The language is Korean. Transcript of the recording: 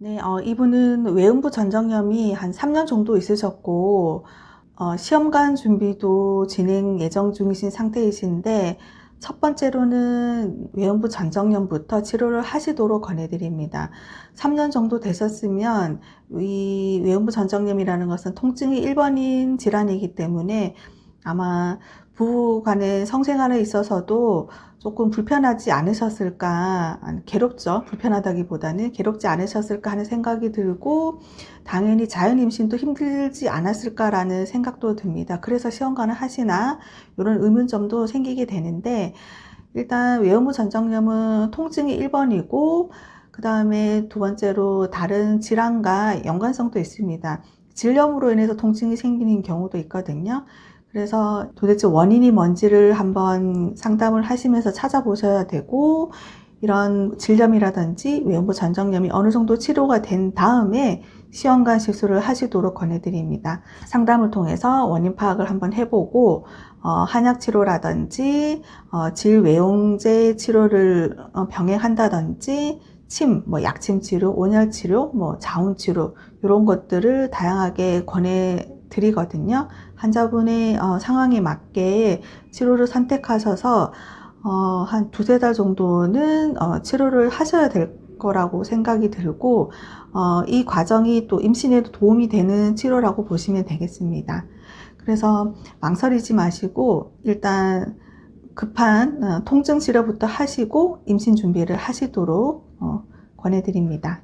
네, 어, 이분은 외음부 전정염이 한 3년 정도 있으셨고, 어, 시험관 준비도 진행 예정 중이신 상태이신데, 첫 번째로는 외음부 전정염부터 치료를 하시도록 권해드립니다. 3년 정도 되셨으면 이 외음부 전정염이라는 것은 통증이 1번인 질환이기 때문에 아마 부부 간의 성생활에 있어서도 조금 불편하지 않으셨을까, 괴롭죠. 불편하다기보다는 괴롭지 않으셨을까 하는 생각이 들고, 당연히 자연 임신도 힘들지 않았을까라는 생각도 듭니다. 그래서 시험관을 하시나, 이런 의문점도 생기게 되는데, 일단 외음부 전정염은 통증이 1번이고, 그 다음에 두 번째로 다른 질환과 연관성도 있습니다. 질염으로 인해서 통증이 생기는 경우도 있거든요. 그래서 도대체 원인이 뭔지를 한번 상담을 하시면서 찾아보셔야 되고, 이런 질염이라든지 외음부 전정염이 어느 정도 치료가 된 다음에 시험관 시술을 하시도록 권해드립니다. 상담을 통해서 원인 파악을 한번 해보고, 어, 한약 치료라든지, 어, 질외용제 치료를 어, 병행한다든지, 침, 뭐 약침 치료, 온열 치료, 뭐 자운 치료, 이런 것들을 다양하게 권해 드리거든요. 환자분의 어, 상황에 맞게 치료를 선택하셔서 어, 한 두세 달 정도는 어, 치료를 하셔야 될 거라고 생각이 들고 어, 이 과정이 또 임신에도 도움이 되는 치료라고 보시면 되겠습니다. 그래서 망설이지 마시고 일단 급한 어, 통증 치료부터 하시고 임신 준비를 하시도록 어, 권해드립니다.